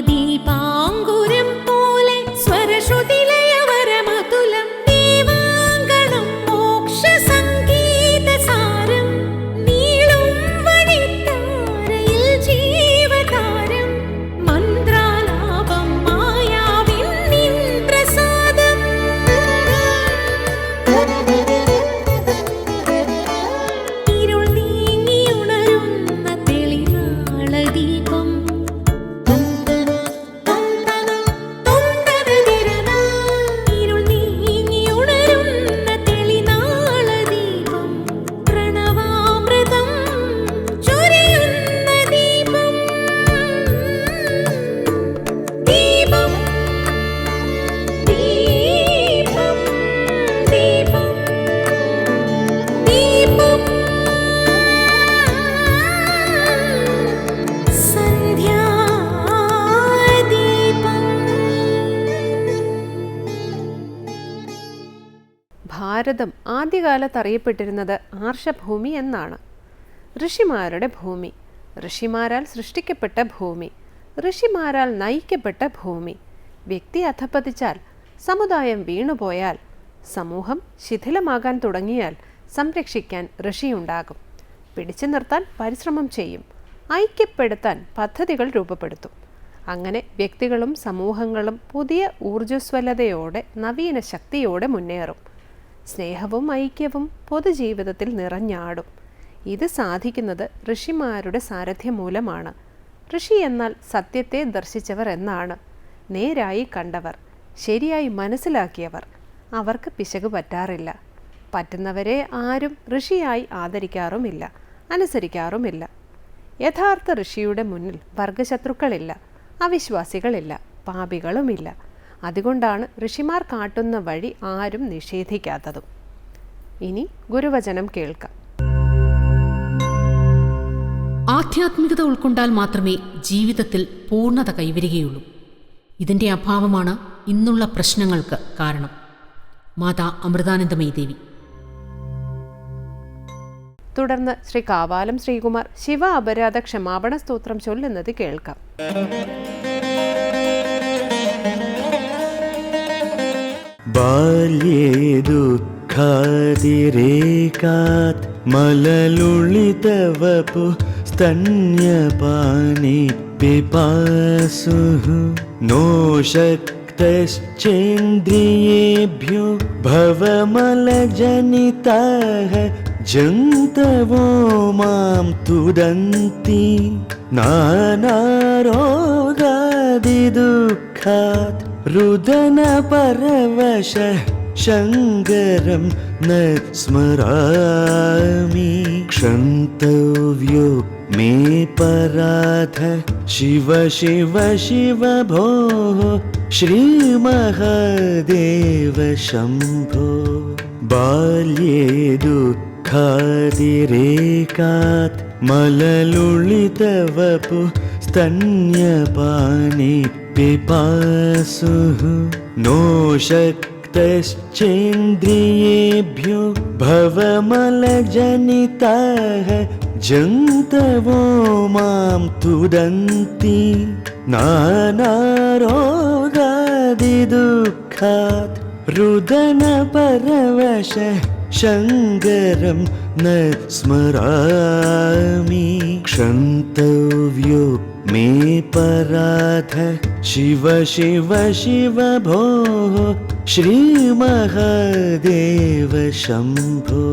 我的宝。ആദ്യകാലത്ത് അറിയപ്പെട്ടിരുന്നത് ആർഷഭൂമി എന്നാണ്. ഋഷിമാരുടെ ഭൂമി. ഋഷിമാരാൽ സൃഷ്ടിക്കപ്പെട്ട ഭൂമി. ഋഷിമാരാൽ നയിക്കപ്പെട്ട ഭൂമി. വ്യക്തി അധപ്പതിച്ചാൽ സമുദായം വീണുപോയാൽ സമൂഹം ശിഥിലമാകാൻ തുടങ്ങിയാൽ സംരക്ഷിക്കാൻ ഋഷിയുണ്ടാകും. പിടിച്ചു നിർത്താൻ പരിശ്രമം ചെയ്യും. ഐക്യപ്പെടുത്താൻ പദ്ധതികൾ രൂപപ്പെടുത്തും. അങ്ങനെ വ്യക്തികളും സമൂഹങ്ങളും പുതിയ ഊർജസ്വലതയോടെ നവീന ശക്തിയോടെ മുന്നേറും. സ്നേഹവും ഐക്യവും പൊതുജീവിതത്തിൽ നിറഞ്ഞാടും. ഇത് സാധിക്കുന്നത് ഋഷിമാരുടെ സാരഥ്യം മൂലമാണ് ഋഷി എന്നാൽ സത്യത്തെ ദർശിച്ചവർ എന്നാണ്. നേരായി കണ്ടവർ ശരിയായി മനസ്സിലാക്കിയവർ. അവർക്ക് പിശക് പറ്റാറില്ല. പറ്റുന്നവരെ ആരും ഋഷിയായി ആദരിക്കാറുമില്ല അനുസരിക്കാറുമില്ല. യഥാർത്ഥ ഋഷിയുടെ മുന്നിൽ വർഗശത്രുക്കളില്ല അവിശ്വാസികളില്ല പാപികളുമില്ല. അതുകൊണ്ടാണ് ഋഷിമാർ കാട്ടുന്ന വഴി ആരും നിഷേധിക്കാത്തതും. ഇനി ഗുരുവചനം കേൾക്കാം. ആധ്യാത്മികത ഉൾക്കൊണ്ടാൽ മാത്രമേ ജീവിതത്തിൽ പൂർണത കൈവരികയുള്ളൂ. ഇതിന്റെ അഭാവമാണ് ഇന്നുള്ള പ്രശ്നങ്ങൾക്ക് കാരണം. മാതാ അമൃതാനന്ദമയി ദേവി. തുടർന്ന് ശ്രീ കാവാലം ശ്രീകുമാർ ശിവ അപരാധ ക്ഷമാപണ സ്തോത്രം ചൊല്ലുന്നത് കേൾക്കാം. बाल्ये दुःखातिरेकात् मललुलितवपु स्तन्यपानि पिपासुः नो शक्तश्चेन्द्रियेभ्यो भवमलजनिताः जन्तवो मां तुदन्ति नानारोगादिदुःखात् रुदनपरवशः शङ्करं न स्मरामि क्षन्तव्यो मे पराध शिव शिव शिव भोः श्रीमहादेव शम्भो। बाल्ये दुःखातिरेकात् मललुलितवपु स्तन्यपानि पिपासुः नो शक्तश्चेन्द्रियेभ्यो भवमलजनिताः जन्तवो मां तुदन्ति नानारोगादिदुःखात् रुदनपरवशः शङ्करं न स्मरामि क्षन्तव्यो मे ശിവ ശിവ ശിവ शिव भोः श्रीमहादेव ശംഭോ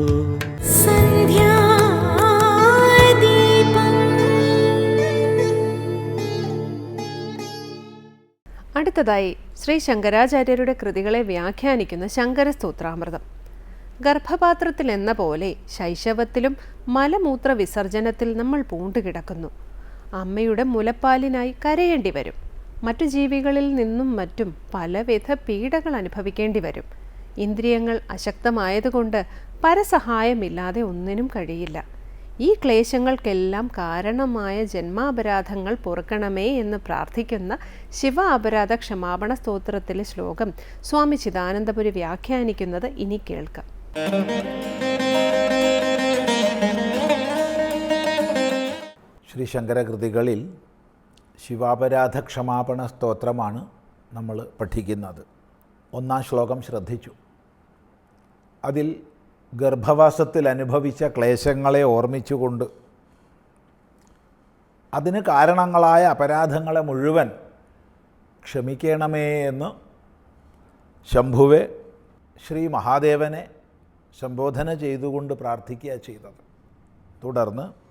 അടുത്തതായി ശ്രീ ശങ്കരാചാര്യരുടെ കൃതികളെ വ്യാഖ്യാനിക്കുന്ന ശങ്കരസ്തോത്രാമൃതം. ഗർഭപാത്രത്തിൽ എന്ന പോലെ ശൈശവത്തിലും മലമൂത്ര വിസർജനത്തിൽ നമ്മൾ പൂണ്ടുകിടക്കുന്നു. അമ്മയുടെ മുലപ്പാലിനായി കരയേണ്ടി വരും. മറ്റു ജീവികളിൽ നിന്നും മറ്റും പലവിധ പീഡകൾ അനുഭവിക്കേണ്ടി വരും. ഇന്ദ്രിയങ്ങൾ അശക്തമായതുകൊണ്ട് പരസഹായമില്ലാതെ ഒന്നിനും കഴിയില്ല. ഈ ക്ലേശങ്ങൾക്കെല്ലാം കാരണമായ ജന്മാപരാധങ്ങൾ പൊറുക്കണമേ എന്ന് പ്രാർത്ഥിക്കുന്ന ശിവ അപരാധ ക്ഷമാപണ സ്തോത്രത്തിലെ ശ്ലോകം സ്വാമി ചിദാനന്ദപുരി വ്യാഖ്യാനിക്കുന്നത് ഇനി കേൾക്കാം. ശ്രീ ശങ്കരകൃതികളിൽ ശിവാപരാധ ക്ഷമാപണ സ്തോത്രമാണ് നമ്മൾ പഠിക്കുന്നത്. ഒന്നാം ശ്ലോകം ശ്രദ്ധിച്ചു. അതിൽ ഗർഭവാസത്തിൽ അനുഭവിച്ച ക്ലേശങ്ങളെ ഓർമ്മിച്ചുകൊണ്ട് അതിന് കാരണങ്ങളായ അപരാധങ്ങളെ മുഴുവൻ ക്ഷമിക്കണമേ എന്ന് ശംഭുവെ ശ്രീ മഹാദേവനെ സംബോധന ചെയ്തുകൊണ്ട് പ്രാർത്ഥിക്കുക ചെയ്തത്. തുടർന്ന്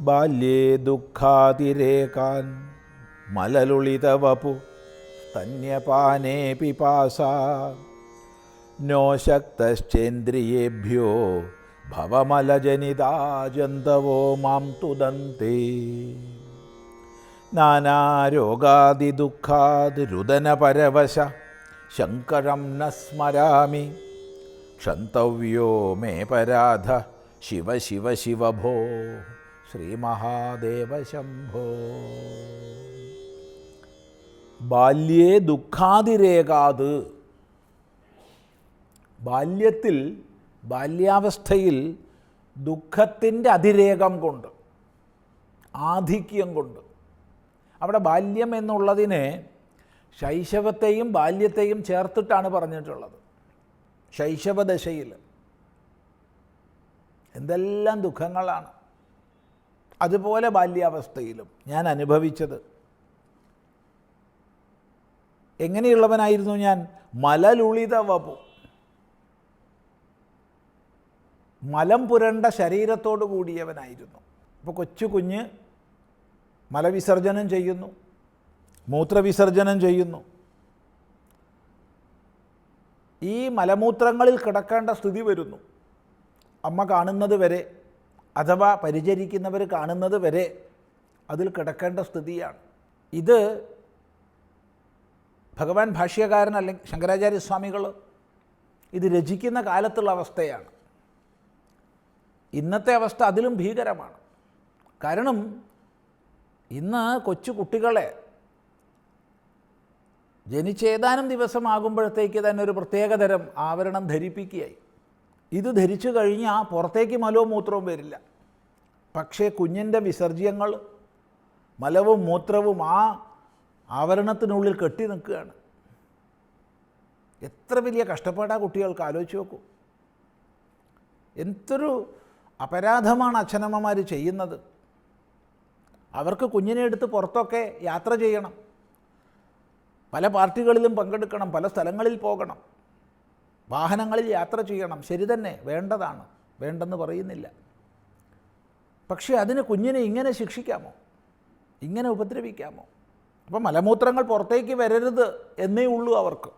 ബാല്യേ ദുഃഖാതിരേകാൻ മലലുളിതവപു സ്തന്യപാനേ പിപാസ. നോ ശക്തശ്ചേന്ദ്രിയേഭ്യോ ഭവമലജനിതാജന്തവോ മാം തുദന്തേ. നാനാരോഗാദിദുഃഖാതിരുദനപരവശ ശങ്കരം ന സ്മരാമി. ക്ഷന്തവ്യോ മേ പരാധ ശിവ ശിവ ശിവ ഭോ ശ്രീമഹാദേവ ശംഭോ ബാല്യേ ദുഃഖാതിരേകാത്. ബാല്യത്തിൽ ബാല്യാവസ്ഥയിൽ ദുഃഖത്തിന്റെ അതിരേകം കൊണ്ട് ആധിക്യം കൊണ്ട്. അവിടെ ബാല്യം എന്നുള്ളതിനെ ശൈശവത്തെയും ബാല്യത്തെയും ചേർത്തിട്ടാണ് പറഞ്ഞിട്ടുള്ളത്. ശൈശവദശയിൽ. എന്തെല്ലാം ദുഃഖങ്ങളാണ്. അതുപോലെ ബാല്യാവസ്ഥയിലും ഞാൻ അനുഭവിച്ചത്. എങ്ങനെയുള്ളവനായിരുന്നു ഞാൻ? മലലുളിത വപു മലം പുരണ്ട ശരീരത്തോടു കൂടിയവനായിരുന്നു. അപ്പോൾ കൊച്ചു കുഞ്ഞ് മലവിസർജനം ചെയ്യുന്നു മൂത്രവിസർജനം ചെയ്യുന്നു. ഈ മലമൂത്രങ്ങളിൽ കിടക്കേണ്ട സ്ഥിതി വരുന്നു. അമ്മ കാണുന്നത് വരെ അഥവാ പരിചരിക്കുന്നവർ കാണുന്നത് വരെ അതിൽ കിടക്കേണ്ട സ്ഥിതിയാണ്. ഇത് ഭഗവാൻ ഭാഷ്യകാരൻ അല്ലെങ്കിൽ ശങ്കരാചാര്യസ്വാമികൾ ഇത് രചിക്കുന്ന കാലത്തുള്ള അവസ്ഥയാണ്. ഇന്നത്തെ അവസ്ഥ അതിലും ഭീകരമാണ്. കാരണം ഇന്ന് കൊച്ചു കുട്ടികളെ ജനിച്ചേതാനും ദിവസമാകുമ്പോഴത്തേക്ക് തന്നെ ഒരു പ്രത്യേകതരം ആവരണം ധരിപ്പിക്കുകയായി. ഇത് ധരിച്ചു കഴിഞ്ഞാൽ പുറത്തേക്ക് മലവും മൂത്രവും വരില്ല. പക്ഷേ കുഞ്ഞിന്റെ വിസർജ്യങ്ങൾ മലവും മൂത്രവും ആ ആവരണത്തിനുള്ളിൽ കെട്ടി നിൽക്കുകയാണ്. എത്ര വലിയ കഷ്ടപ്പാടാ കുട്ടികൾക്ക് ആലോചിച്ച് നോക്കൂ. എന്തൊരു അപരാധമാണ് അച്ഛനമ്മമാർ ചെയ്യുന്നത്. അവർക്ക് കുഞ്ഞിനെ എടുത്ത് പുറത്തൊക്കെ യാത്ര ചെയ്യണം. പല പാർട്ടികളിലും പങ്കെടുക്കണം പല സ്ഥലങ്ങളിൽ പോകണം. വാഹനങ്ങളിൽ യാത്ര ചെയ്യണം ശരി തന്നെ വേണ്ടതാണ് വേണ്ടെന്ന് പറയുന്നില്ല. പക്ഷേ അതിന് കുഞ്ഞിനെ ഇങ്ങനെ ശിക്ഷിക്കാമോ? ഇങ്ങനെ ഉപദ്രവിക്കാമോ? അപ്പം മലമൂത്രങ്ങൾ പുറത്തേക്ക് വരരുത് എന്നേ ഉള്ളൂ അവർക്ക്.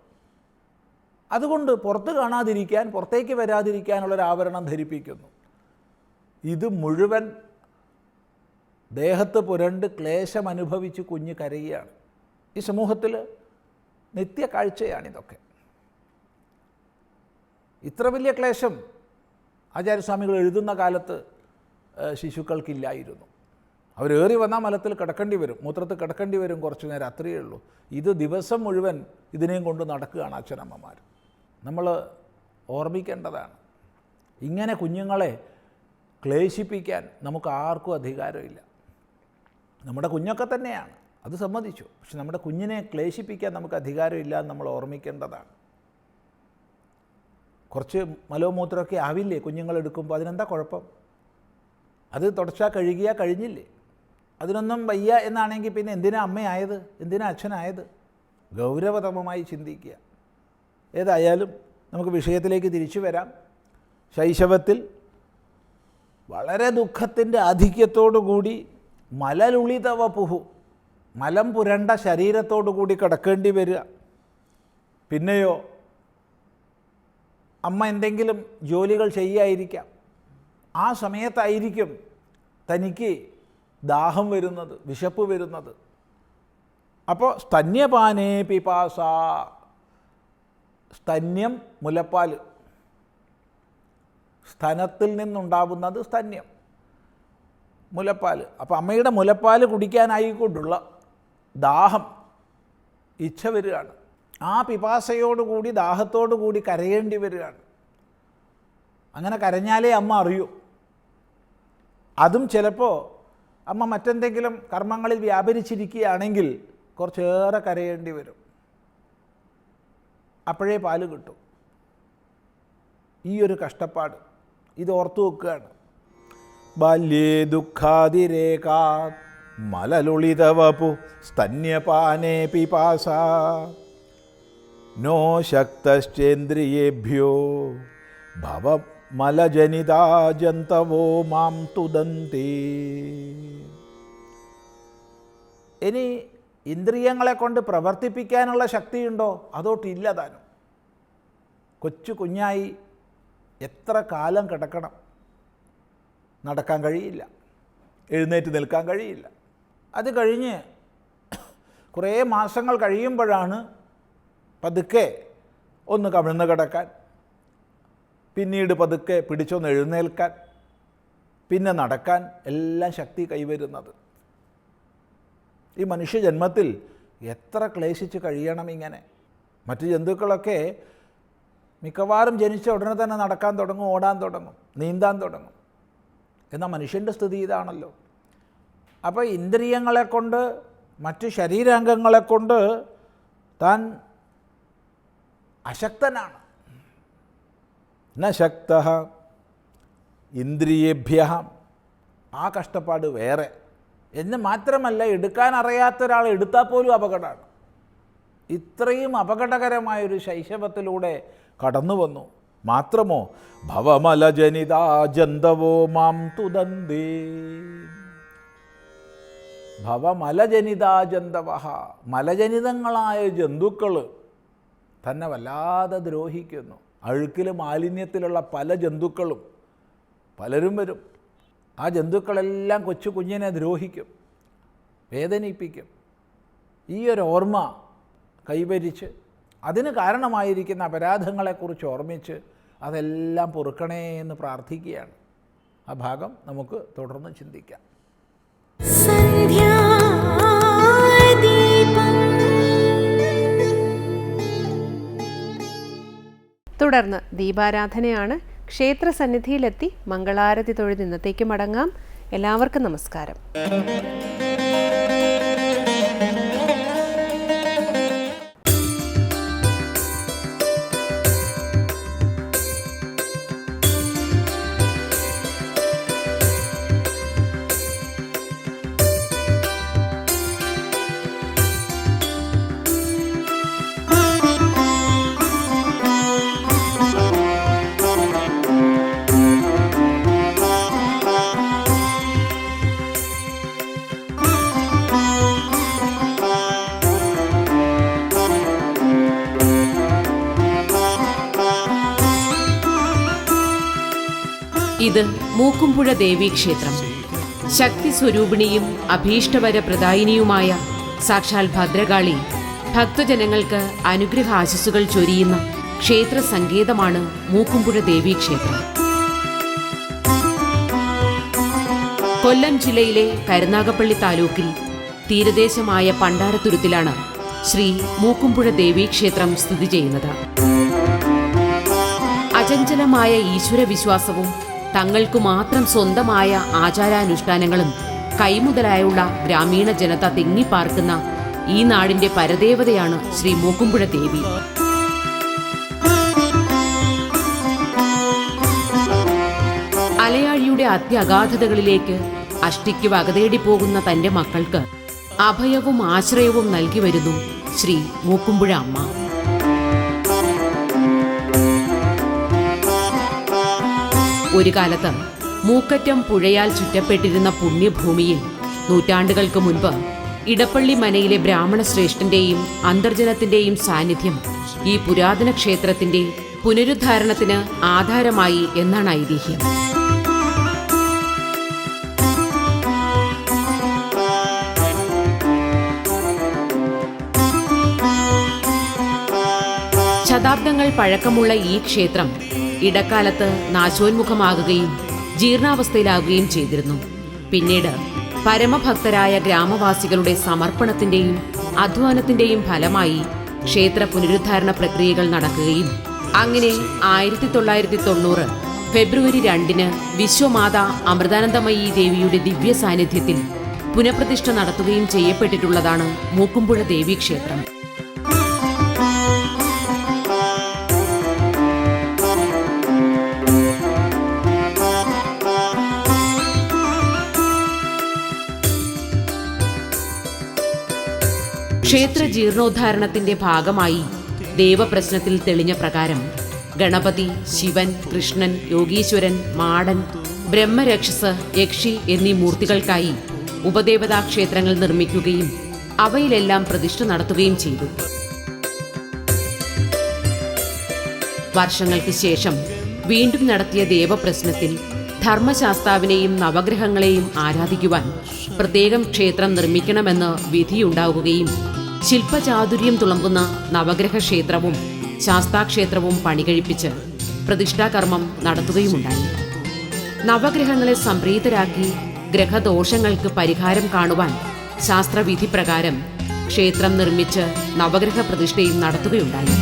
അതുകൊണ്ട് പുറത്ത് കാണാതിരിക്കാൻ പുറത്തേക്ക് വരാതിരിക്കാനുള്ളൊരു ആവരണം ധരിപ്പിക്കുന്നു. ഇത് മുഴുവൻ ദേഹത്ത് പുരണ്ട് ക്ലേശം അനുഭവിച്ച് കുഞ്ഞ് കരയുകയാണ്. ഈ സമൂഹത്തിൽ നിത്യ കാഴ്ചയാണിതൊക്കെ ഇത്ര വലിയ ക്ലേശം ആചാര്യസ്വാമികൾ എഴുതുന്ന കാലത്ത് ശിശുക്കൾക്കില്ലായിരുന്നു. അവരേറി വന്നാൽ മലത്തിൽ കിടക്കേണ്ടി വരും മൂത്രത്തിൽ കിടക്കേണ്ടി വരും കുറച്ച് നേരം അത്രയേ ഉള്ളൂ. ഇത് ദിവസം മുഴുവൻ ഇതിനെയും കൊണ്ട് നടക്കുകയാണ് അച്ഛനമ്മമാർ. നമ്മൾ ഓർമ്മിക്കേണ്ടതാണ് ഇങ്ങനെ കുഞ്ഞുങ്ങളെ ക്ലേശിപ്പിക്കാൻ നമുക്ക് ആർക്കും അധികാരമില്ല. നമ്മുടെ കുഞ്ഞൊക്കെ തന്നെയാണ് അത് സമ്മതിച്ചു. പക്ഷെ നമ്മുടെ കുഞ്ഞിനെ ക്ലേശിപ്പിക്കാൻ നമുക്ക് അധികാരമില്ല എന്ന് നമ്മൾ ഓർമ്മിക്കേണ്ടതാണ്. കുറച്ച് മലവും മൂത്രമൊക്കെ ആവില്ലേ കുഞ്ഞുങ്ങൾ എടുക്കുമ്പോൾ അതിനെന്താ കുഴപ്പം? അത് തുടച്ചാൽ കഴുകിയാൽ കഴിഞ്ഞില്ലേ? അതിനൊന്നും വയ്യ എന്നാണെങ്കിൽ പിന്നെ എന്തിനാ അമ്മയായത്? എന്തിനാ അച്ഛനായത്? ഗൗരവതമമായി ചിന്തിക്കുക. ഏതായാലും നമുക്ക് വിഷയത്തിലേക്ക് തിരിച്ചു വരാം. ശൈശവത്തിൽ വളരെ ദുഃഖത്തിന്റെ ആധിക്യത്തോടു കൂടി മലലുളിതവ പുഹു മലം പുരണ്ട ശരീരത്തോടു കൂടി കിടക്കേണ്ടി വരിക. പിന്നെയോ അമ്മ എന്തെങ്കിലും ജോലികൾ ചെയ്യായിരിക്കാം ആ സമയത്തായിരിക്കും തനിക്ക് ദാഹം വരുന്നത് വിശപ്പ് വരുന്നത്. അപ്പോൾ സ്തന്യപാനേ പിപാസ. സ്തന്യം മുലപ്പാൽ സ്തനത്തിൽ നിന്നുണ്ടാവുന്നത് സ്തന്യം മുലപ്പാൽ അപ്പോൾ അമ്മയുടെ മുലപ്പാൽ കുടിക്കാനായിക്കൊണ്ടുള്ള ദാഹം ഇച്ഛ വരികയാണ്. ആ പിപാസയോടുകൂടി ദാഹത്തോടുകൂടി കരയേണ്ടി വരികയാണ്. അങ്ങനെ കരഞ്ഞാലേ അമ്മ അറിയൂ. അതും ചിലപ്പോൾ അമ്മ മറ്റെന്തെങ്കിലും കർമ്മങ്ങളിൽ വ്യാപരിച്ചിരിക്കുകയാണെങ്കിൽ കുറച്ചേറെ കരയേണ്ടി വരും. അപ്പോഴേ പാൽ കിട്ടും. ഈ ഒരു കഷ്ടപ്പാട്. ഇത് ഓർത്തു വെക്കുകയാണ്. ബാല്യേ ദുഃഖാതിരേകാ മലലുളിതവപു സ്തന്യപാനേ പിപാസ. നോ ഭവ മലജനിതാ ജന്തവോ മാം തുദന്തേ. ഇനി ഇന്ദ്രിയങ്ങളെ കൊണ്ട് പ്രവർത്തിപ്പിക്കാനുള്ള ശക്തിയുണ്ടോ? അതോട്ടില്ല താനും? കൊച്ചു കുഞ്ഞായി എത്ര കാലം കിടക്കണം? നടക്കാൻ കഴിയില്ല. എഴുന്നേറ്റ് നിൽക്കാൻ കഴിയില്ല. അത് കഴിഞ്ഞ് കുറേ മാസങ്ങൾ കഴിയുമ്പോഴാണ് പതുക്കെ ഒന്ന് കമിഴ്ന്ന് കിടക്കാൻ പിന്നീട് പതുക്കെ പിടിച്ചൊന്ന് എഴുന്നേൽക്കാൻ പിന്നെ നടക്കാൻ എല്ലാം ശക്തി കൈവരുന്നത്. ഈ മനുഷ്യജന്മത്തിൽ എത്ര ക്ലേശിച്ച് കഴിയണം ഇങ്ങനെ? മറ്റു ജന്തുക്കളൊക്കെ മിക്കവാറും ജനിച്ച ഉടനെ തന്നെ നടക്കാൻ തുടങ്ങും ഓടാൻ തുടങ്ങും നീന്താൻ തുടങ്ങും. എന്നാൽ മനുഷ്യന്റെ സ്ഥിതി ഇതാണല്ലോ. അപ്പോൾ ഇന്ദ്രിയങ്ങളെ കൊണ്ട് മറ്റ് ശരീരാംഗങ്ങളെ കൊണ്ട് താൻ അശക്തനാണ്. ന ശക്ത ഇന്ദ്രിയേഭ്യ. ആ കഷ്ടപ്പാട് വേറെ. എന്ന് മാത്രമല്ല എടുക്കാൻ അറിയാത്ത ഒരാൾ എടുത്താൽ പോലും അപകടമാണ്. ഇത്രയും അപകടകരമായൊരു ശൈശവത്തിലൂടെ കടന്നു വന്നു. മാത്രമോ ഭവമലജനിതാ ജന്തവോ മാം തുദന്തേ ഭവമലജനിതാ ജന്തവ. മലജനിതങ്ങളായ ജന്തുക്കൾ തന്നെ വല്ലാതെ ദ്രോഹിക്കുന്നു. അഴുക്കിൽ മാലിന്യത്തിലുള്ള പല ജന്തുക്കളും പലരും വരും. ആ ജന്തുക്കളെല്ലാം കൊച്ചു കുഞ്ഞിനെ ദ്രോഹിക്കും വേദനിപ്പിക്കും. ഈ ഒരു ഓർമ്മ കൈവരിച്ച് അതിന് കാരണമായിരിക്കുന്ന അപരാധങ്ങളെക്കുറിച്ച് ഓർമ്മിച്ച് അതെല്ലാം പൊറുക്കണേ എന്ന് പ്രാർത്ഥിക്കുകയാണ്. ആ ഭാഗം നമുക്ക് തുടർന്ന് ചിന്തിക്കാം. തുടർന്ന് ദീപാരാധനയാണ് ക്ഷേത്ര സന്നിധിയിലെത്തി മംഗളാരതി തൊഴുത് ഇന്നത്തേക്ക് മടങ്ങാം. എല്ലാവർക്കും നമസ്കാരം. ഇത് മൂക്കുംപുഴ ദേവീക്ഷേത്രം ശക്തി സ്വരൂപിണിയും അഭീഷ്ടവര പ്രദായിനിയുമായ സാക്ഷാൽ ഭദ്രകാളി ഭക്തജനങ്ങൾക്ക് അനുഗ്രഹ ആശസ്സുകൾ ചൊരിയുന്ന ക്ഷേത്ര സങ്കേതമാണ് മൂക്കുംപുഴ ദേവീക്ഷേത്രം കൊല്ലം ജില്ലയിലെ കരുനാഗപ്പള്ളി താലൂക്കിൽ തീരദേശമായ പണ്ടാരത്തുരുത്തിലാണ് ശ്രീ മൂക്കുംപുഴ ദേവീക്ഷേത്രം സ്ഥിതി ചെയ്യുന്നത്. അചഞ്ചലമായ ഈശ്വരവിശ്വാസവും തങ്ങൾക്കു മാത്രം സ്വന്തമായ ആചാരാനുഷ്ഠാനങ്ങളും കൈമുതലായുള്ള ഗ്രാമീണ ജനത തിങ്ങിപ്പാർക്കുന്ന ഈ നാടിന്റെ പരദേവതയാണ് ശ്രീ മൂക്കുംപുഴ ദേവി. അലയാഴിയുടെ അത്യഗാധതകളിലേക്ക് അഷ്ടിക്ക് വകതേടി പോകുന്ന തന്റെ മക്കൾക്ക് അഭയവും ആശ്രയവും നൽകി വരുന്നു ശ്രീ മൂക്കുമ്പുഴ അമ്മ. ഒരു കാലത്ത് മൂക്കറ്റം പുഴയാൽ ചുറ്റപ്പെട്ടിരുന്ന പുണ്യഭൂമിയിൽ നൂറ്റാണ്ടുകൾക്ക് മുൻപ് ഇടപ്പള്ളി മനയിലെ ബ്രാഹ്മണ ശ്രേഷ്ഠന്റെയും അന്തർജനത്തിന്റെയും സാന്നിധ്യം ഈ പുരാതന ക്ഷേത്രത്തിന്റെ പുനരുദ്ധാരണത്തിന് ആധാരമായി എന്നാണ് ഐതിഹ്യം. ശതാബ്ദങ്ങൾ പഴക്കമുള്ള ഈ ക്ഷേത്രം ഇടക്കാലത്ത് നാശോന്മുഖമാകുകയും ജീർണാവസ്ഥയിലാകുകയും ചെയ്തിരുന്നു. പിന്നീട് പരമഭക്തരായ ഗ്രാമവാസികളുടെ സമർപ്പണത്തിന്റെയും അധ്വാനത്തിന്റെയും ഫലമായി ക്ഷേത്ര പുനരുദ്ധാരണ പ്രക്രിയകൾ നടക്കുകയും അങ്ങനെ ആയിരത്തി തൊള്ളായിരത്തി തൊണ്ണൂറ് ഫെബ്രുവരി രണ്ടിന് വിശ്വമാത അമൃതാനന്ദമയി ദേവിയുടെ ദിവ്യ സാന്നിധ്യത്തിൽ പുനഃപ്രതിഷ്ഠ നടത്തുകയും ചെയ്യപ്പെട്ടിട്ടുള്ളതാണ് മൂക്കുമ്പുഴ ദേവീക്ഷേത്രം. ക്ഷേത്ര ജീർണോദ്ധാരണത്തിന്റെ ഭാഗമായി ദേവപ്രശ്നത്തിൽ തെളിഞ്ഞ പ്രകാരം ഗണപതി ശിവൻ കൃഷ്ണൻ യോഗീശ്വരൻ മാടൻ ബ്രഹ്മരക്ഷസ് യക്ഷി എന്നീ മൂർത്തികൾക്കായി ഉപദേവതാ ക്ഷേത്രങ്ങൾ നിർമ്മിക്കുകയും അവയിലെല്ലാം പ്രതിഷ്ഠ നടത്തുകയും ചെയ്തു. വർഷങ്ങൾക്ക് ശേഷം വീണ്ടും നടത്തിയ ദേവപ്രശ്നത്തിൽ ധർമ്മശാസ്താവിനെയും നവഗ്രഹങ്ങളെയും ആരാധിക്കുവാൻ പ്രത്യേകം ക്ഷേത്രം നിർമ്മിക്കണമെന്ന് വിധിയുണ്ടാവുകയും ശില്പചാതുര്യം തുളമ്പുന്ന നവഗ്രഹ ക്ഷേത്രവും ശാസ്താക്ഷേത്രവും പണികഴിപ്പിച്ച് പ്രതിഷ്ഠാകർമ്മം നടത്തുകയുമുണ്ടായി. നവഗ്രഹങ്ങളെ സംപ്രീതരാക്കി ഗ്രഹദോഷങ്ങൾക്ക് പരിഹാരം കാണുവാൻ ശാസ്ത്രവിധി പ്രകാരം ക്ഷേത്രം നിർമ്മിച്ച് നവഗ്രഹ പ്രതിഷ്ഠയും നടത്തുകയുണ്ടായി.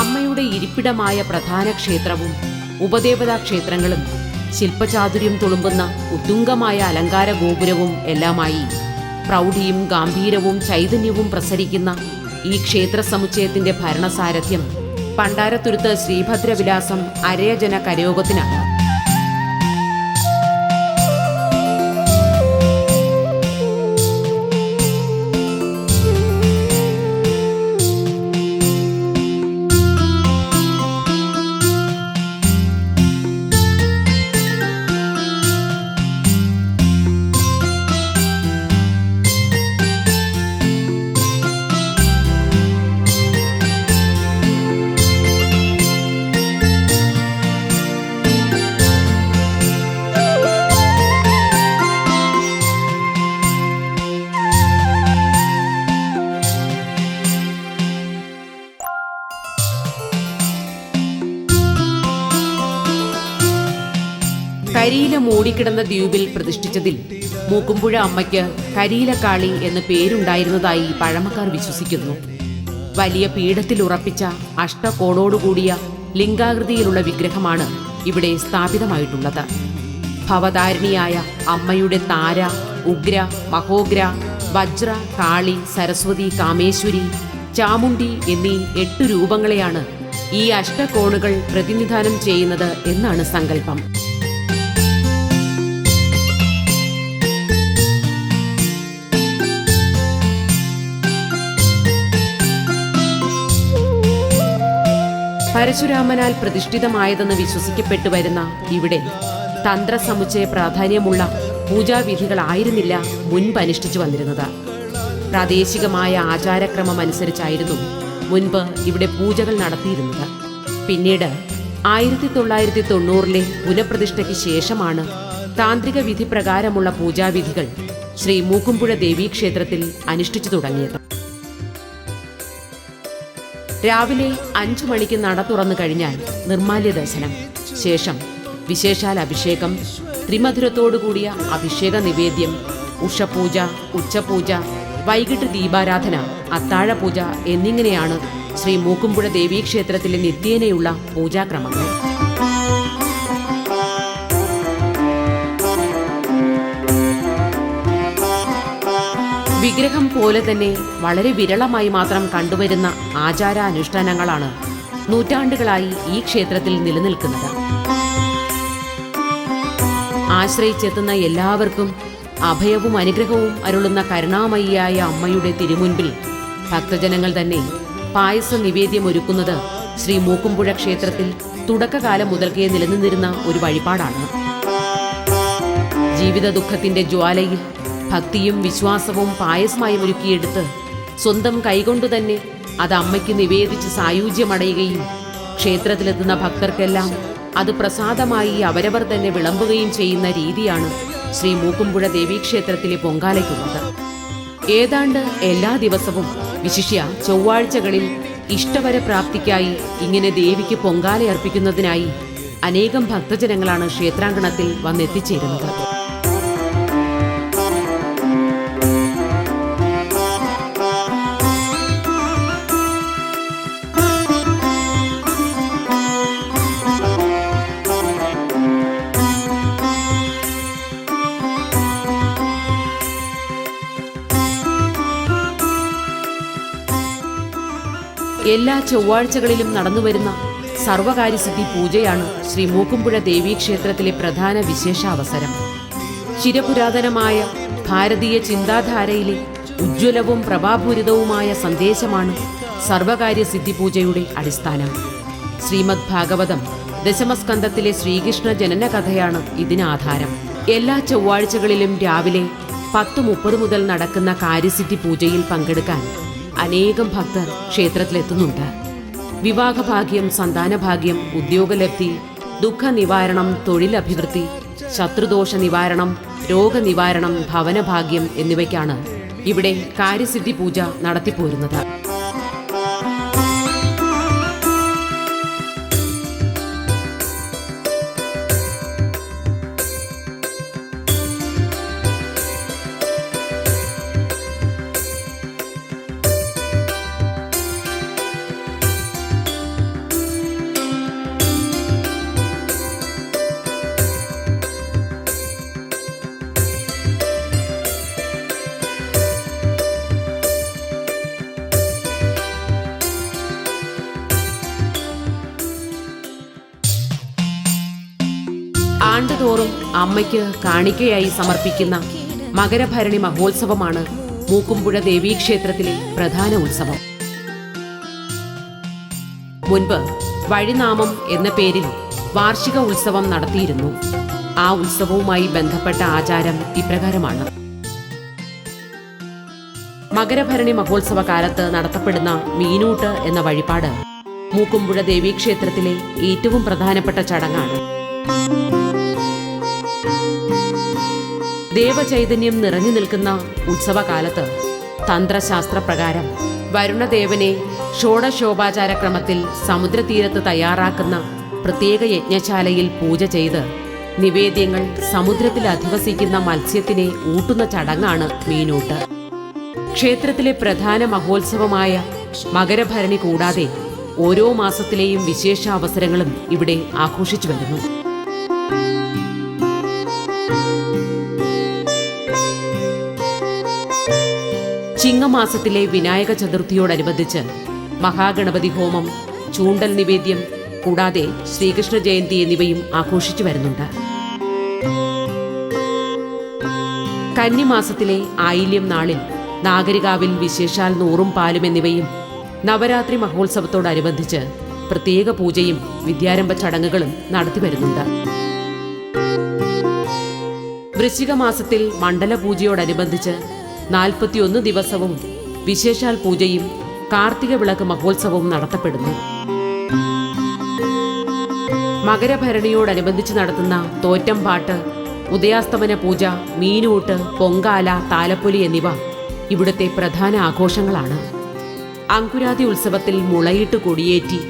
അമ്മയുടെ ഇരിപ്പിടമായ പ്രധാന ക്ഷേത്രവും ഉപദേവതാ ക്ഷേത്രങ്ങളും ശില്പചാതുര്യം തുളുമ്പുന്ന ഉത്തുംഗമായ അലങ്കാര ഗോപുരവും എല്ലാമായി പ്രൗഢിയും ഗാംഭീരവും ചൈതന്യവും പ്രസരിക്കുന്ന ഈ ക്ഷേത്ര സമുച്ചയത്തിന്റെ ഭരണസാരഥ്യം പണ്ടാരത്തുരുത്ത് ശ്രീഭദ്രവിലാസം അരയജന കരയോഗത്തിനാണ്. മൂടിക്കിടന്ന ദ്വീപിൽ പ്രതിഷ്ഠിച്ചതിൽ മൂക്കുമ്പുഴ അമ്മയ്ക്ക് കരിയിലക്കാളി എന്ന് പേരുണ്ടായിരുന്നതായി പഴമക്കാർ വിശ്വസിക്കുന്നു. വലിയ പീഠത്തിൽ ഉറപ്പിച്ച അഷ്ടകോണോടുകൂടിയ ലിംഗാകൃതിയിലുള്ള വിഗ്രഹമാണ് ഇവിടെ സ്ഥാപിതമായിട്ടുള്ളത്. ഭവതാരിണിയായ അമ്മയുടെ താര ഉഗ്ര മഹോഗ്ര വജ്ര കാളി സരസ്വതി കാമേശ്വരി ചാമുണ്ടി എന്നീ എട്ട് രൂപങ്ങളെയാണ് ഈ അഷ്ടകോണുകൾ പ്രതിനിധാനം ചെയ്യുന്നത് എന്നാണ് സങ്കല്പം. പരശുരാമനാൽ പ്രതിഷ്ഠിതമായതെന്ന് വിശ്വസിക്കപ്പെട്ടു വരുന്ന ഇവിടെ തന്ത്രസമുച്ചയ പ്രാധാന്യമുള്ള പൂജാവിധികളായിരുന്നില്ല മുൻപ് അനുഷ്ഠിച്ചു വന്നിരുന്നത്. പ്രാദേശികമായ ആചാരക്രമം അനുസരിച്ചായിരുന്നു മുൻപ് ഇവിടെ പൂജകൾ നടത്തിയിരുന്നത്. പിന്നീട് ആയിരത്തി തൊള്ളായിരത്തി തൊണ്ണൂറിലെ പുനഃപ്രതിഷ്ഠയ്ക്ക് ശേഷമാണ് താന്ത്രിക വിധി പ്രകാരമുള്ള പൂജാവിധികൾ ശ്രീ മൂക്കുംപുഴ ദേവീക്ഷേത്രത്തിൽ അനുഷ്ഠിച്ചു തുടങ്ങിയത്. രാവിലെ അഞ്ചു മണിക്ക് നട തുറന്നു കഴിഞ്ഞാൽ നിർമാല്യ ദർശനം. ശേഷം വിശേഷാൽ അഭിഷേകം ത്രിമധുരത്തോടുകൂടിയ അഭിഷേക നിവേദ്യം ഉഷപൂജ ഉച്ചപൂജ വൈകിട്ട് ദീപാരാധന അത്താഴപൂജ എന്നിങ്ങനെയാണ് ശ്രീ മൂക്കുമ്പുഴ ദേവീക്ഷേത്രത്തിലെ നിത്യേനയുള്ള പൂജാക്രമങ്ങൾ. വിഗ്രഹം പോലെ തന്നെ വളരെ വിരളമായി മാത്രം കണ്ടുവരുന്ന ആചാരാനുഷ്ഠാനങ്ങളാണ് നൂറ്റാണ്ടുകളായി ഈ ക്ഷേത്രത്തിൽ നിലനിൽക്കുന്നത്. ആശ്രയിച്ചെത്തുന്ന എല്ലാവർക്കും അഭയവും അനുഗ്രഹവും അരുളുന്ന കരുണാമയിയായ അമ്മയുടെ തിരുമുൻപിൽ ഭക്തജനങ്ങൾ തന്നെ പായസ നിവേദ്യം ഒരുക്കുന്നത് ശ്രീ മൂക്കുംപുഴ ക്ഷേത്രത്തിൽ തുടക്കകാലം മുതൽക്കേ നിലനിന്നിരുന്ന ഒരു വഴിപാടാണ്. ജീവിത ദുഃഖത്തിന്റെ ജ്വാലയിൽ ഭക്തിയും വിശ്വാസവും പായസമായി ഒരുക്കിയെടുത്ത് സ്വന്തം കൈകൊണ്ടു തന്നെ അത് അമ്മയ്ക്ക് നിവേദിച്ച് സായൂജ്യമടയുകയും ക്ഷേത്രത്തിലെത്തുന്ന ഭക്തർക്കെല്ലാം അത് പ്രസാദമായി അവരവർ തന്നെ വിളമ്പുകയും ചെയ്യുന്ന രീതിയാണ് ശ്രീ മൂക്കുംപുഴ ദേവീക്ഷേത്രത്തിലെ പൊങ്കാലയ്ക്കുള്ളത്. ഏതാണ്ട് എല്ലാ ദിവസവും വിശിഷ്യ ചൊവ്വാഴ്ചകളിൽ ഇഷ്ടവര പ്രാപ്തിക്കായി ഇങ്ങനെ ദേവിക്ക് പൊങ്കാല അർപ്പിക്കുന്നതിനായി അനേകം ഭക്തജനങ്ങളാണ് ക്ഷേത്രാങ്കണത്തിൽ വന്നെത്തിച്ചേരുന്നത്. എല്ലാ ചൊവ്വാഴ്ചകളിലും നടന്നുവരുന്ന സർവകാര്യസിദ്ധി പൂജയാണ് ശ്രീ മൂക്കുംപുഴ ദേവീക്ഷേത്രത്തിലെ പ്രധാന വിശേഷാവസരം. ചിരപുരാതനമായ ഭാരതീയ ചിന്താധാരയിലെ ഉജ്ജ്വലവും പ്രഭാപൂരിതവുമായ സന്ദേശമാണ് സർവകാര്യസിദ്ധി പൂജയുടെ അടിസ്ഥാനം. ശ്രീമദ് ഭാഗവതം ദശമസ്കന്ധത്തിലെ ശ്രീകൃഷ്ണ ജനന കഥയാണ് ഇതിനാധാരം എല്ലാ ചൊവ്വാഴ്ചകളിലും രാവിലെ പത്ത് മുപ്പത് മുതൽ നടക്കുന്ന കാര്യസിദ്ധി പൂജയിൽ പങ്കെടുക്കാൻ അനേകം ഭക്തർ ക്ഷേത്രത്തിലെത്തുന്നുണ്ട്. വിവാഹഭാഗ്യം സന്താനഭാഗ്യം ഉദ്യോഗലബ്ധി ദുഃഖ നിവാരണം തൊഴിലഭിവൃദ്ധി ശത്രുദോഷ നിവാരണം രോഗനിവാരണം ഭവനഭാഗ്യം എന്നിവയ്ക്കാണ് ഇവിടെ കാര്യസിദ്ധി പൂജ നടത്തിപ്പോരുന്നത്. ആണ്ടുതോറും അമ്മയ്ക്ക് കാണിക്കയായി സമർപ്പിക്കുന്ന മകരഭരണി മഹോത്സവമാണ് മൂക്കുംപുഴ ദേവീക്ഷേത്രത്തിലെ പ്രധാന ഉത്സവം. മുൻപ് വഴിനാമം എന്ന പേരിൽ വാർഷിക ഉത്സവം നടത്തിയിരുന്നു. ആ ഉത്സവവുമായി ബന്ധപ്പെട്ട ആചാരം ഇപ്രകാരമാണ്. മകരഭരണി മഹോത്സവ കാലത്ത് നടത്തപ്പെടുന്ന മീനൂട്ട് എന്ന വഴിപാട് മൂക്കുംപുഴ ദേവീക്ഷേത്രത്തിലെ ഏറ്റവും പ്രധാനപ്പെട്ട ചടങ്ങാണ്. ദേവചൈതന്യം നിറഞ്ഞു നിൽക്കുന്ന ഉത്സവകാലത്ത് തന്ത്രശാസ്ത്ര പ്രകാരം വരുണദേവനെ ഷോഡശോപാചാരക്രമത്തിൽ സമുദ്രതീരത്ത് തയ്യാറാക്കുന്ന പ്രത്യേക യജ്ഞശാലയിൽ പൂജ ചെയ്ത് നിവേദ്യങ്ങൾ സമുദ്രത്തിൽ അധിവസിക്കുന്ന മത്സ്യത്തിനെ ഊട്ടുന്ന ചടങ്ങാണ് മീനൂട്ട്. ക്ഷേത്രത്തിലെ പ്രധാന മഹോത്സവമായ മകരഭരണി കൂടാതെ ഓരോ മാസത്തിലെയും വിശേഷ അവസരങ്ങളും ഇവിടെ ആഘോഷിച്ചു വരുന്നു. ചിങ്ങമാസത്തിലെ വിനായക ചതുർത്ഥിയോടനുബന്ധിച്ച് മഹാഗണപതി ഹോമം ചൂണ്ടൽ നിവേദ്യം കൂടാതെ ശ്രീകൃഷ്ണ ജയന്തി എന്നിവയും ആഘോഷിച്ചു വരുന്നുണ്ട്. കന്നിമാസത്തിലെ ആയില്യം നാളിൽ നാഗരികാവിൽ വിശേഷാൽ നൂറും പാലും എന്നിവയും നവരാത്രി മഹോത്സവത്തോടനുബന്ധിച്ച് പ്രത്യേക പൂജയും വിദ്യാരംഭ ചടങ്ങുകളും നടത്തി വരുന്നുണ്ട്. വൃശ്ചിക മാസത്തിൽ മണ്ഡല പൂജയോടനുബന്ധിച്ച് നാൽപ്പത്തിയൊന്ന് ദിവസവും. വിശേഷാൽ പൂജയും കാർത്തിക വിളക്ക് മഹോത്സവവും നടത്തപ്പെടുന്നു. മകരഭരണിയോടനുബന്ധിച്ച് നടത്തുന്ന തോറ്റംപാട്ട് ഉദയാസ്തമന പൂജ മീനൂട്ട് പൊങ്കാല താലപ്പൊലി എന്നിവ ഇവിടുത്തെ പ്രധാന ആഘോഷങ്ങളാണ്. അങ്കുരാതി ഉത്സവത്തിൽ മുളയിട്ട് കൊടിയേറ്റി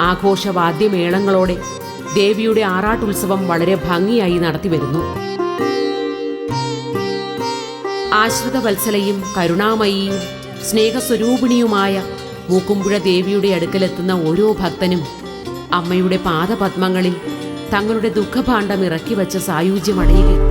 ആഘോഷവാദ്യമേളങ്ങളോടെ ദേവിയുടെ ആറാട്ടുത്സവം വളരെ ഭംഗിയായി നടത്തിവരുന്നു. ആശ്രിത വത്സലയും കരുണാമയിയും സ്നേഹസ്വരൂപിണിയുമായ മൂക്കുമ്പുഴ ദേവിയുടെ അടുക്കലെത്തുന്ന ഓരോ ഭക്തനും അമ്മയുടെ പാദപത്മങ്ങളിൽ തങ്ങളുടെ ദുഃഖഭാണ്ഡം ഇറക്കി വച്ച സായുജ്യമടയുക.